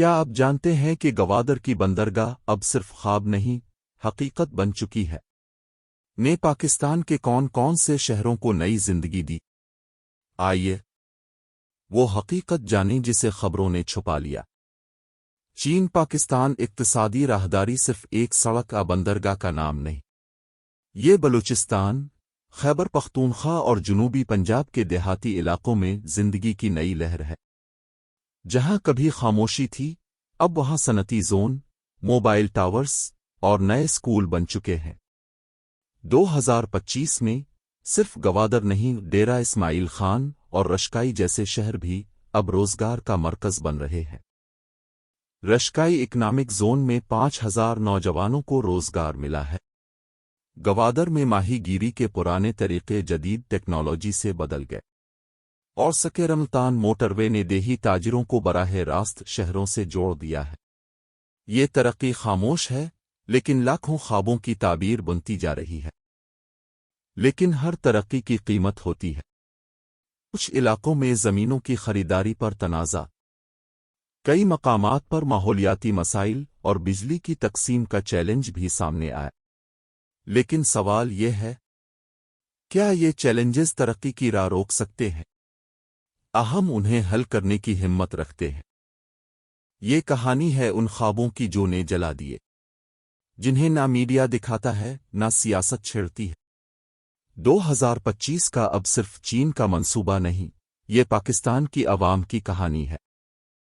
क्या आप जानते हैं कि गवादर की बंदरगाह अब सिर्फ़ ख्वाब नहीं, हकीकत बन चुकी है। ने पाकिस्तान के कौन कौन से शहरों को नई ज़िंदगी दी? आइए, वो हकीकत जाने जिसे खबरों ने छुपा लिया। चीन पाकिस्तान इक्तसादी राहदारी सिर्फ़ एक सड़क या बंदरगाह का नाम नहीं। ये बलूचिस्तान, खैबर पख्तूनख्वा और जनूबी पंजाब के देहाती इलाकों में ज़िंदगी की नई लहर है। जहाँ कभी खामोशी थी, अब वहाँ सनती जोन, मोबाइल टावर्स और नए स्कूल बन चुके हैं। 2025 में सिर्फ़ गवादर नहीं, डेरा इस्माइल खान और रशकाई जैसे शहर भी अब रोज़गार का मरकज बन रहे हैं। रशकाई इकनॉमिक जोन में पाँच हज़ार नौजवानों को रोज़गार मिला है। गवादर में माहीगीरी के पुराने तरीके जदीद टेक्नोलॉजी से बदल गए। और सके रमतान मोटरवे ने देही ताजिरों को बराह रास्त शहरों से जोड़ दिया है। ये तरक्की खामोश है, लेकिन लाखों ख्वाबों की ताबीर बुनती जा रही है। लेकिन हर तरक्की की कीमत होती है। कुछ इलाकों में जमीनों की खरीदारी पर तनाज़ा। कई मकामात पर माहौलियाती मसाइल और बिजली की तकसीम का चैलेंज भी सामने आया। लेकिन सवाल यह है, क्या ये चैलेंजेस तरक्की की राह रोक सकते हैं? अहम उन्हें हल करने की हिम्मत रखते हैं। ये कहानी है उन ख्वाबों की जो ने जला दिए। जिन्हें ना मीडिया दिखाता है, ना सियासत छेड़ती है। 2025 का अब सिर्फ़ चीन का मंसूबा नहीं, ये पाकिस्तान की आवाम की कहानी है।